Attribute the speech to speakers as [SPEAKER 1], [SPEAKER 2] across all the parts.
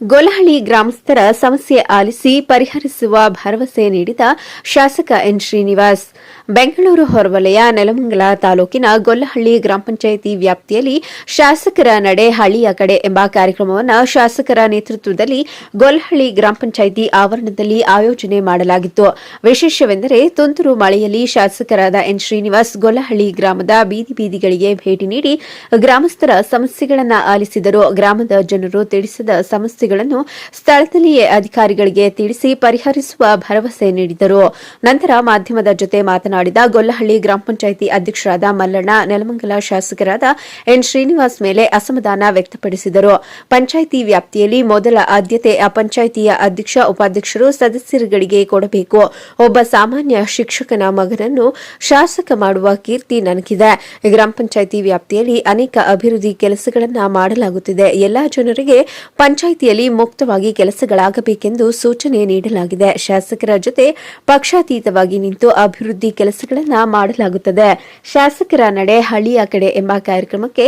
[SPEAKER 1] ಗೊಲಹಳ್ಳಿ ಗ್ರಾಮಸ್ಥರ ಸಮಸ್ಯೆ ಆಲಿಸಿ ಪರಿಹರಿಸುವ ಭರವಸೆ ನೀಡಿದ ಶಾಸಕ ಎನ್ ಶ್ರೀನಿವಾಸ್. ಬೆಂಗಳೂರು ಹೊರವಲಯ ನೆಲಮಂಗಲ ತಾಲೂಕಿನ ಗೊಲ್ಲಹಳ್ಳಿ ಗ್ರಾಮ ಪಂಚಾಯಿತಿ ವ್ಯಾಪ್ತಿಯಲ್ಲಿ ಶಾಸಕರ ನಡೆ ಹಳ್ಳಿಯ ಕಡೆ ಎಂಬ ಕಾರ್ಯಕ್ರಮವನ್ನು ಶಾಸಕರ ನೇತೃತ್ವದಲ್ಲಿ ಗೊಲ್ಲಹಳ್ಳಿ ಗ್ರಾಮ ಪಂಚಾಯಿತಿ ಆವರಣದಲ್ಲಿ ಆಯೋಜನೆ ಮಾಡಲಾಗಿತ್ತು. ವಿಶೇಷವೆಂದರೆ ತುಂತುರು ಮಳೆಯಲ್ಲಿ ಶಾಸಕರಾದ ಎನ್ ಶ್ರೀನಿವಾಸ್ ಗೊಲ್ಲಹಳ್ಳಿ ಗ್ರಾಮದ ಬೀದಿ ಬೀದಿಗಳಿಗೆ ಭೇಟಿ ನೀಡಿ ಗ್ರಾಮಸ್ಥರ ಸಮಸ್ಯೆಗಳನ್ನು ಆಲಿಸಿದರು. ಗ್ರಾಮದ ಜನರು ತಿಳಿಸಿದ ಸಮಸ್ಯೆಗಳನ್ನು ಸ್ಥಳದಲ್ಲಿಯೇ ಅಧಿಕಾರಿಗಳಿಗೆ ತಿಳಿಸಿ ಪರಿಹರಿಸುವ ಭರವಸೆ ನೀಡಿದರು. ನಂತರ ಮಾಧ್ಯಮದ ಜೊತೆ ಮಾತನಾಡಿದ ಗೊಲ್ಲಹಳ್ಳಿ ಗ್ರಾಮ ಪಂಚಾಯಿತಿ ಅಧ್ಯಕ್ಷರಾದ ಮಲ್ಲಣ್ಣ, ನೆಲಮಂಗಲ ಶಾಸಕರಾದ ಎನ್ ಶ್ರೀನಿವಾಸ್ ಮೇಲೆ ಅಸಮಾಧಾನ ವ್ಯಕ್ತಪಡಿಸಿದರು. ಪಂಚಾಯಿತಿ ವ್ಯಾಪ್ತಿಯಲ್ಲಿ ಮೊದಲ ಆದ್ಯತೆ ಪಂಚಾಯಿತಿಯ ಅಧ್ಯಕ್ಷ, ಉಪಾಧ್ಯಕ್ಷರು, ಸದಸ್ಯರುಗಳಿಗೆ ಕೊಡಬೇಕು. ಒಬ್ಬ ಸಾಮಾನ್ಯ ಶಿಕ್ಷಕನ ಮಗನನ್ನು ಶಾಸಕ ಮಾಡುವ ಕೀರ್ತಿ ನನಗಿದೆ. ಗ್ರಾಮ ಪಂಚಾಯಿತಿ ವ್ಯಾಪ್ತಿಯಲ್ಲಿ ಅನೇಕ ಅಭಿವೃದ್ಧಿ ಕೆಲಸಗಳನ್ನು ಮಾಡಲಾಗುತ್ತಿದೆ. ಎಲ್ಲಾ ಜನರಿಗೆ ಪಂಚಾಯಿತಿಯಲ್ಲಿ ಮುಕ್ತವಾಗಿ ಕೆಲಸಗಳಾಗಬೇಕೆಂದು ಸೂಚನೆ ನೀಡಲಾಗಿದೆ. ಶಾಸಕರ ಜೊತೆ ಪಕ್ಷಾತೀತವಾಗಿ ನಿಂತು ಅಭಿವೃದ್ಧಿ ಕೆಲಸಗಳನ್ನು ಮಾಡಲಾಗುತ್ತದೆ. ಶಾಸಕರ ನಡೆ ಹಳ್ಳಿಯ ಕಡೆ ಎಂಬ ಕಾರ್ಯಕ್ರಮಕ್ಕೆ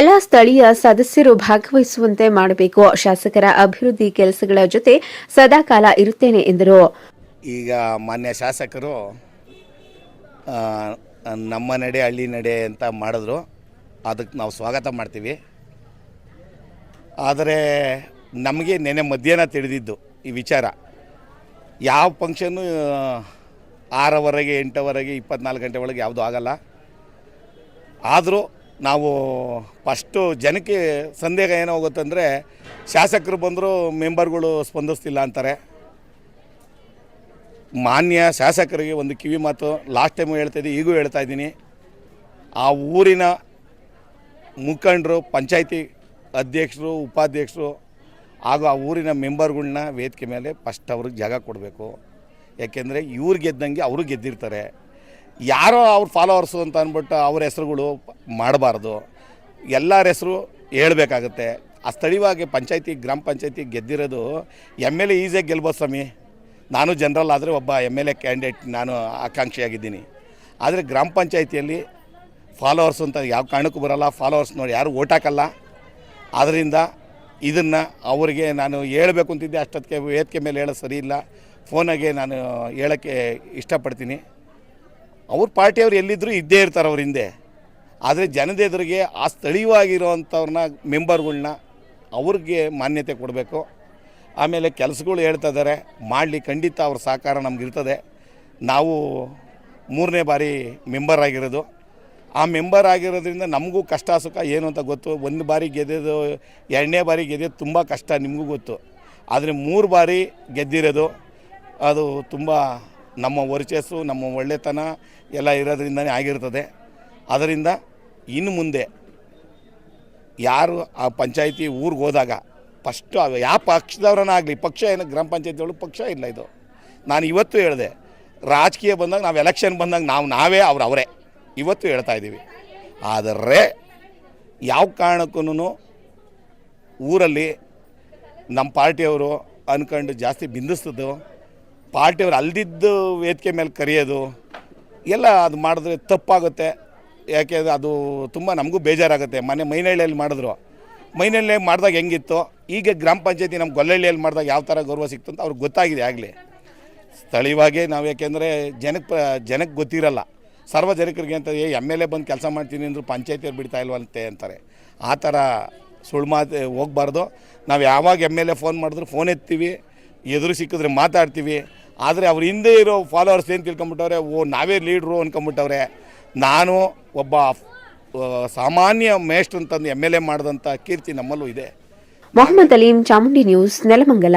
[SPEAKER 1] ಎಲ್ಲ ಸ್ಥಳೀಯ ಸದಸ್ಯರು ಭಾಗವಹಿಸುವಂತೆ ಮಾಡಬೇಕು. ಶಾಸಕರ ಅಭಿವೃದ್ಧಿ ಕೆಲಸಗಳ ಜೊತೆ ಸದಾಕಾಲ ಇರುತ್ತೇನೆ ಎಂದರು.
[SPEAKER 2] ಈಗ ಮಾನ್ಯ ಶಾಸಕರು ನಮ್ಮ ನಡೆ, ಹಳ್ಳಿ ನಡೆ ಅಂತ ಮಾಡಿದ್ರು. ಅದಕ್ಕೆ ನಾವು ಸ್ವಾಗತ ಮಾಡ್ತೀವಿ. ಆದರೆ ನಮಗೆ ನೆನೆ ಮಧ್ಯಾಹ್ನ ತಿಳಿದಿದ್ದು ಈ ವಿಚಾರ. ಯಾವ ಫಂಕ್ಷನ್ನು ಆರವರೆಗೆ, ಎಂಟವರೆಗೆ, ಇಪ್ಪತ್ನಾಲ್ಕು ಗಂಟೆ ಒಳಗೆ ಯಾವುದೂ ಆಗಲ್ಲ. ಆದರೂ ನಾವು ಫಸ್ಟು ಜನಕ್ಕೆ ಸಂದೇಹ ಏನೋ ಹೋಗುತ್ತಂದರೆ ಶಾಸಕರು ಬಂದರೂ ಮೆಂಬರ್ಗಳು ಸ್ಪಂದಿಸ್ತಿಲ್ಲ ಅಂತಾರೆ. ಮಾನ್ಯ ಶಾಸಕರಿಗೆ ಒಂದು ಕಿವಿ ಮಾತು ಲಾಸ್ಟ್ ಟೈಮು ಹೇಳ್ತಾಯಿದ್ದೀನಿ ಈಗೂ ಹೇಳ್ತಾ ಇದ್ದೀನಿ. ಆ ಊರಿನ ಮುಖಂಡರು, ಪಂಚಾಯಿತಿ ಅಧ್ಯಕ್ಷರು, ಉಪಾಧ್ಯಕ್ಷರು ಹಾಗೂ ಆ ಊರಿನ ಮೆಂಬರ್ಗಳನ್ನ ವೇದಿಕೆ ಮೇಲೆ ಫಸ್ಟ್ ಅವ್ರಿಗೆ ಜಾಗ ಕೊಡಬೇಕು. ಯಾಕೆಂದರೆ ಇವ್ರು ಗೆದ್ದಂಗೆ ಅವರು ಗೆದ್ದಿರ್ತಾರೆ. ಯಾರೋ ಅವ್ರ ಫಾಲೋವರ್ಸು ಅಂತ ಅಂದ್ಬಿಟ್ಟು ಅವ್ರ ಹೆಸರುಗಳು ಮಾಡಬಾರ್ದು. ಎಲ್ಲರ ಹೆಸರು ಹೇಳಬೇಕಾಗತ್ತೆ. ಆ ಸ್ಥಳೀಯವಾಗಿ ಪಂಚಾಯತಿ, ಗ್ರಾಮ ಪಂಚಾಯತಿ ಗೆದ್ದಿರೋದು ಎಂ ಎಲ್ ಎ ಈಸಿಯಾಗಿ ಗೆಲ್ಬೋದು ಸ್ವಾಮಿ. ನಾನು ಜನರಲ್ ಆದರೆ ಒಬ್ಬ ಎಂ ಎಲ್ ಎ ಕ್ಯಾಂಡಿಡೇಟ್ ನಾನು ಆಕಾಂಕ್ಷಿಯಾಗಿದ್ದೀನಿ. ಆದರೆ ಗ್ರಾಮ ಪಂಚಾಯತಿಯಲ್ಲಿ ಫಾಲೋವರ್ಸ್ ಅಂತ ಯಾವ ಕಾರಣಕ್ಕೂ ಬರಲ್ಲ. ಫಾಲೋವರ್ಸ್ ನೋಡಿ ಯಾರು ಓಟ್ ಹಾಕಲ್ಲ. ಆದ್ದರಿಂದ ಇದನ್ನು ಅವರಿಗೆ ನಾನು ಹೇಳಬೇಕು ಅಂತಿದ್ದೆ, ಅಷ್ಟೊತ್ತಿಗೆ ವೇದಿಕೆ ಮೇಲೆ ಹೇಳೋದು ಸರಿ ಇಲ್ಲ. ಫೋನಾಗೆ ನಾನು ಹೇಳೋಕ್ಕೆ ಇಷ್ಟಪಡ್ತೀನಿ. ಅವ್ರ ಪಾರ್ಟಿಯವ್ರು ಎಲ್ಲಿದ್ದರೂ ಇದ್ದೇ ಇರ್ತಾರೆ ಅವ್ರ ಹಿಂದೆ. ಆದರೆ ಜನದ ಎದುರಿಗೆ ಆ ಸ್ಥಳೀಯವಾಗಿರೋವಂಥವ್ರನ್ನ ಮೆಂಬರ್ಗಳನ್ನ ಅವ್ರಿಗೆ ಮಾನ್ಯತೆ ಕೊಡಬೇಕು. ಆಮೇಲೆ ಕೆಲಸಗಳು ಹೇಳ್ತಾ ಇದ್ದಾರೆ, ಮಾಡಲಿ ಖಂಡಿತ ಅವ್ರ ಸಹಕಾರ ನಮಗಿರ್ತದೆ ನಾವು ಮೂರನೇ ಬಾರಿ ಮೆಂಬರ್ ಆಗಿರೋದು. ಆ ಮೆಂಬರ್ ಆಗಿರೋದ್ರಿಂದ ನಮಗೂ ಕಷ್ಟ, ಸುಖ, ಏನು ಅಂತ ಗೊತ್ತು. ಒಂದು ಬಾರಿ ಗೆದ್ದಿದ್ದು, ಎರಡನೇ ಬಾರಿ ಗೆದ್ದಿದ್ದು ತುಂಬ ಕಷ್ಟ, ನಿಮಗೂ ಗೊತ್ತು. ಆದರೆ ಮೂರು ಬಾರಿ ಗೆದ್ದಿರೋದು, ಅದು ತುಂಬ ನಮ್ಮ ವರ್ಚಸ್ಸು, ನಮ್ಮ ಒಳ್ಳೆತನ ಎಲ್ಲ ಇರೋದ್ರಿಂದನೇ ಆಗಿರ್ತದೆ. ಅದರಿಂದ ಇನ್ನು ಮುಂದೆ ಯಾರು ಆ ಪಂಚಾಯಿತಿ ಊರಿಗೆ ಹೋದಾಗ ಫಸ್ಟು ಯಾವ ಪಕ್ಷದವ್ರನ್ನ ಆಗಲಿ ಪಕ್ಷ ಏನು ಗ್ರಾಮ ಪಂಚಾಯತಿ ಪಕ್ಷ ಇಲ್ಲ ಇದು. ನಾನು ಇವತ್ತು ಹೇಳಿದೆ, ರಾಜಕೀಯ ಬಂದಾಗ ನಾವು ಎಲೆಕ್ಷನ್ ಬಂದಾಗ ನಾವು ನಾವೇ ಅವ್ರು, ಅವರೇ. ಇವತ್ತು ಹೇಳ್ತಾ ಇದ್ದೀವಿ. ಆದರೆ ಯಾವ ಕಾರಣಕ್ಕೂ ಊರಲ್ಲಿ ನಮ್ಮ ಪಾರ್ಟಿಯವರು ಅಂದ್ಕೊಂಡು ಜಾಸ್ತಿ ಬಿಂದಿಸ್ತದ್ದು, ಪಾರ್ಟಿಯವರು ಅಲ್ದಿದ್ದು ವೇದಿಕೆ ಮೇಲೆ ಕರೆಯೋದು, ಎಲ್ಲ ಅದು ಮಾಡಿದ್ರೆ ತಪ್ಪಾಗುತ್ತೆ. ಯಾಕೆ ಅದು ತುಂಬ ನಮಗೂ ಬೇಜಾರಾಗುತ್ತೆ. ಮನೆ ಮೈನಹಳ್ಳಿಯಲ್ಲಿ ಮಾಡಿದ್ರು. ಮೈನಹಳ್ಳಿಯಲ್ಲಿ ಮಾಡಿದಾಗ ಹೆಂಗಿತ್ತು? ಈಗ ಗ್ರಾಮ ಪಂಚಾಯತಿ ನಮ್ಮ ಗೊಲ್ಲಹಳ್ಳಿಯಲ್ಲಿ ಮಾಡಿದಾಗ ಯಾವ ಥರ ಗೌರವ ಸಿಕ್ತು ಅಂತ ಅವ್ರಿಗೆ ಗೊತ್ತಾಗಿದೆ ಆಗಲಿ. ಸ್ಥಳೀಯವಾಗಿ ನಾವು ಯಾಕೆಂದರೆ ಜನಕ್ಕೆ ಜನಕ್ಕೆ ಗೊತ್ತಿರಲ್ಲ. ಸಾರ್ವಜನಿಕರಿಗೆ ಅಂತ ಏ, ಎಂ ಎಲ್ ಎ ಬಂದು ಕೆಲಸ ಮಾಡ್ತೀನಿ ಅಂದರು ಪಂಚಾಯತಿಯವ್ರು ಬಿಡ್ತಾ ಇಲ್ವಂತೆ ಅಂತಾರೆ. ಆ ಥರ ಸುಳ್ಳು ಮಾತು ಹೋಗ್ಬಾರ್ದು. ನಾವು ಯಾವಾಗ ಎಂ ಎಲ್ ಎ ಫೋನ್ ಮಾಡಿದ್ರು ಫೋನ್ ಎತ್ತೀವಿ, ಎದುರು ಸಿಕ್ಕಿದ್ರೆ ಮಾತಾಡ್ತೀವಿ. ಆದರೆ ಅವ್ರ ಹಿಂದೆ ಇರೋ ಫಾಲೋವರ್ಸ್ ಏನು ತಿಳ್ಕೊಂಬಿಟ್ಟವ್ರೆ, ಓ, ನಾವೇ ಲೀಡ್ರು ಅಂದ್ಕೊಂಬಿಟ್ಟವ್ರೆ ನಾನು ಒಬ್ಬ ಸಾಮಾನ್ಯ ಮೇಷ್ಟ್ರು ಅಂತಂದು ಎಂ ಎಲ್ ಎ ಮಾಡಿದಂಥ ಕೀರ್ತಿ ನಮ್ಮಲ್ಲೂ ಇದೆ.
[SPEAKER 1] ಮೊಹಮ್ಮದ್ ಅಲೀಂ ಚಾಮುಂಡಿ ನ್ಯೂಸ್, ನೆಲಮಂಗಲ.